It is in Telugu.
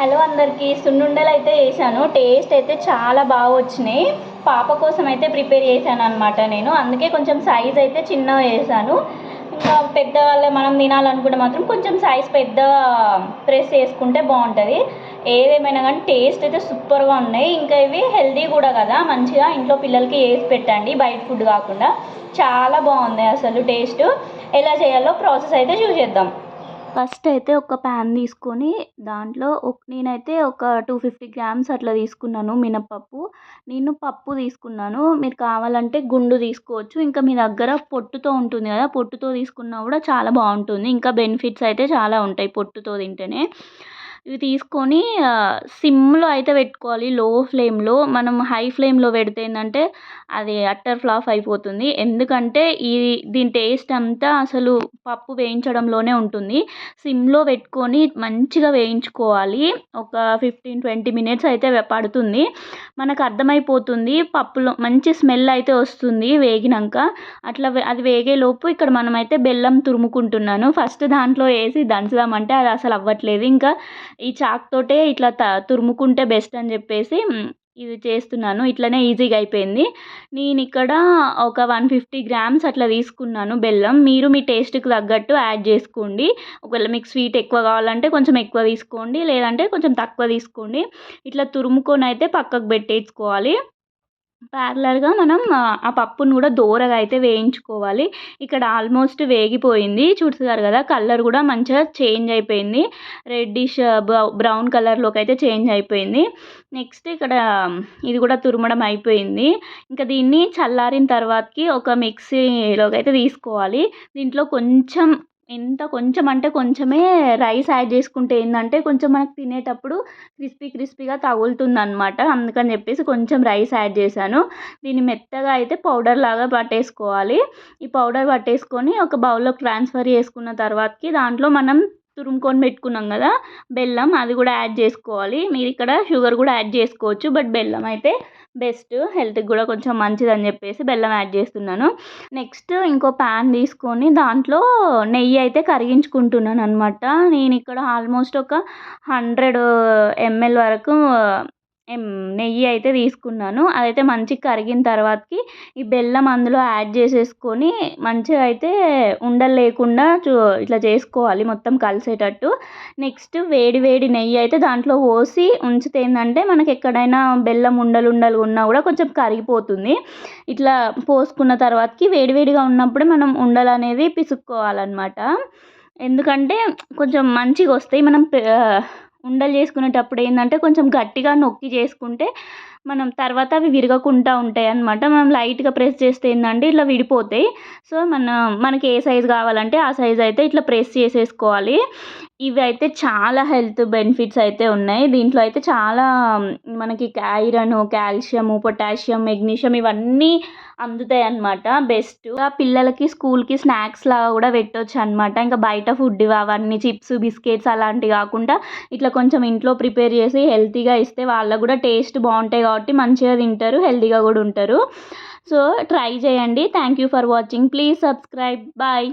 హలో అందరికీ సున్నుండలు అయితే వేసాను టేస్ట్ అయితే చాలా బాగా వచ్చినాయి. పాప కోసం అయితే ప్రిపేర్ చేశాను అనమాట నేను. అందుకే కొంచెం సైజ్ అయితే చిన్నగా వేసాను ఇంకా పెద్దవాళ్ళు మనం తినాలనుకుంటే మాత్రం కొంచెం సైజ్ పెద్ద ప్రెస్ చేసుకుంటే బాగుంటుంది. ఏదేమైనా కానీ టేస్ట్ అయితే సూపర్గా ఉన్నాయి. ఇంకా ఇవి హెల్దీ కూడా కదా. మంచిగా ఇంట్లో పిల్లలకి వేసి పెట్టండి. బయట ఫుడ్ కాకుండా. చాలా బాగుంది అసలు టేస్ట్ ఎలా చేయాలో ప్రాసెస్ అయితే చూసేద్దాం. ఫస్ట్ అయితే ఒక ప్యాన్ తీసుకొని దాంట్లో ఒక నేనైతే ఒక టూ ఫిఫ్టీ గ్రామ్స్ అట్లా తీసుకున్నాను మినపప్పు. నేను పప్పు తీసుకున్నాను. మీరు కావాలంటే గుండు తీసుకోవచ్చు. ఇంకా మీ దగ్గర పొట్టుతో ఉంటుంది కదా పొట్టుతో తీసుకున్నా కూడా చాలా బాగుంటుంది. ఇంకా బెనిఫిట్స్ అయితే చాలా ఉంటాయి పొట్టుతో తింటేనే. ఇవి తీసుకొని సిమ్లో అయితే పెట్టుకోవాలి. లో ఫ్లేమ్లో. మనం హై ఫ్లేమ్లో పెడితే ఏంటంటే అది అట్టర్ ఫ్లాప్ అయిపోతుంది. ఎందుకంటే ఈ దీని టేస్ట్ అంతా అసలు పప్పు వేయించడంలోనే ఉంటుంది. సిమ్లో పెట్టుకొని మంచిగా వేయించుకోవాలి. ఒక ఫిఫ్టీన్ ట్వంటీ మినిట్స్ అయితే పడుతుంది. మనకు అర్థమైపోతుంది. పప్పులో మంచి స్మెల్ అయితే వస్తుంది వేగినాక. అట్లా అది వేగేలోపు ఇక్కడ మనమైతే బెల్లం తురుముకుంటున్నాను. ఫస్ట్ దాంట్లో వేసి దంచుదామంటే అది అసలు అవ్వట్లేదు. ఇంకా ఈ చాక్ తోటే ఇట్లా త తురుముకుంటే బెస్ట్ అని చెప్పేసి ఇది చేస్తున్నాను. ఇట్లనే ఈజీగా అయిపోయింది. నేను ఇక్కడ ఒక వన్ ఫిఫ్టీ గ్రామ్స్ అట్లా తీసుకున్నాను బెల్లం. మీరు మీ టేస్ట్కి తగ్గట్టు యాడ్ చేసుకోండి. ఒకవేళ మీకు స్వీట్ ఎక్కువ కావాలంటే కొంచెం ఎక్కువ తీసుకోండి. లేదంటే కొంచెం తక్కువ తీసుకోండి. ఇట్లా తురుముకొని అయితే పక్కకు పెట్టేసుకోవాలి. ప్యారలల్గా మనం ఆ పప్పును కూడా దోరగా అయితే వేయించుకోవాలి. ఇక్కడ ఆల్మోస్ట్ వేగిపోయింది. చూస్తున్నారు కదా కలర్ కూడా మంచిగా చేంజ్ అయిపోయింది. రెడ్డిష్ బ్రౌన్ కలర్లోకి అయితే చేంజ్ అయిపోయింది. నెక్స్ట్ ఇక్కడ ఇది కూడా తురుమడం అయిపోయింది. ఇంకా దీన్ని చల్లారిన తర్వాతకి ఒక మిక్సీలోకి అయితే తీసుకోవాలి. దీంట్లో కొంచెం ఎంత కొంచెం అంటే కొంచెమే రైస్ యాడ్ చేసుకుంటే ఏంటంటే కొంచెం మనకు తినేటప్పుడు క్రిస్పీ క్రిస్పీగా తగులుతుంది అనమాట అందుకని చెప్పేసి కొంచెం రైస్ యాడ్ చేశాను. దీన్ని మెత్తగా అయితే పౌడర్ లాగా పట్టేసుకోవాలి. ఈ పౌడర్ పట్టేసుకొని ఒక బౌల్లోకి ట్రాన్స్ఫర్ చేసుకున్న తర్వాతకి దాంట్లో మనం తురుముకొని పెట్టుకున్నాం కదా బెల్లం అది కూడా యాడ్ చేసుకోవాలి. మీరు ఇక్కడ షుగర్ కూడా యాడ్ చేసుకోవచ్చు బట్ బెల్లం అయితే బెస్ట్ హెల్త్కి కూడా కొంచెం మంచిది అని చెప్పేసి బెల్లం యాడ్ చేస్తున్నాను. నెక్స్ట్ ఇంకో ప్యాన్ తీసుకొని దాంట్లో నెయ్యి అయితే కరిగించుకుంటున్నాను అనమాట నేను ఇక్కడ ఆల్మోస్ట్ ఒక హండ్రెడ్ ఎంఎల్ వరకు నెయ్యి అయితే తీసుకున్నాను. అదైతే మంచిగా కరిగిన తర్వాతకి ఈ బెల్లం అందులో యాడ్ చేసేసుకొని మంచిగా అయితే ఉండలు లేకుండా చూ ఇట్లా చేసుకోవాలి మొత్తం కలిసేటట్టు. నెక్స్ట్ వేడి వేడి నెయ్యి అయితే దాంట్లో పోసి ఉంచితే ఏంటంటే మనకి ఎక్కడైనా బెల్లం ఉండలు ఉండలు ఉన్నా కూడా కొంచెం కరిగిపోతుంది. ఇట్లా పోసుకున్న తర్వాతకి వేడివేడిగా ఉన్నప్పుడే మనం ఉండలు అనేది పిసుక్కోవాలన్నమాట. ఎందుకంటే కొంచెం మంచిగా వస్తాయి. మనం ఉండలు చేసుకునేటప్పుడు ఏంటంటే కొంచెం గట్టిగా నొక్కి చేసుకుంటే మనం తర్వాత అవి విరగకుండా ఉంటాయి అన్నమాట మనం లైట్గా ప్రెస్ చేస్తే ఏంటంటే ఇట్లా విడిపోతాయి. సో మన మనకి ఏ సైజు కావాలంటే ఆ సైజు అయితే ఇట్లా ప్రెస్ చేసేసుకోవాలి. ఇవి అయితే చాలా హెల్త్ బెనిఫిట్స్ అయితే ఉన్నాయి. దీంట్లో అయితే చాలా మనకి ఐరన్ కాల్షియము పొటాషియం మెగ్నీషియం ఇవన్నీ అందుతాయి అన్నమాట. బెస్ట్. పిల్లలకి స్కూల్కి స్నాక్స్ లాగా కూడా పెట్టవచ్చు అనమాట ఇంకా బయట ఫుడ్ అవన్నీ చిప్స్ బిస్కెట్స్ అలాంటివి కాకుండా ఇట్లా కొంచెం ఇంట్లో ప్రిపేర్ చేసి హెల్తీగా ఇస్తే వాళ్ళకు కూడా టేస్ట్ బాగుంటాయి కాబట్టి మంచిగా తింటారు హెల్తీగా కూడా ఉంటారు. సో ట్రై చేయండి. Thank you for watching. Please subscribe. Bye.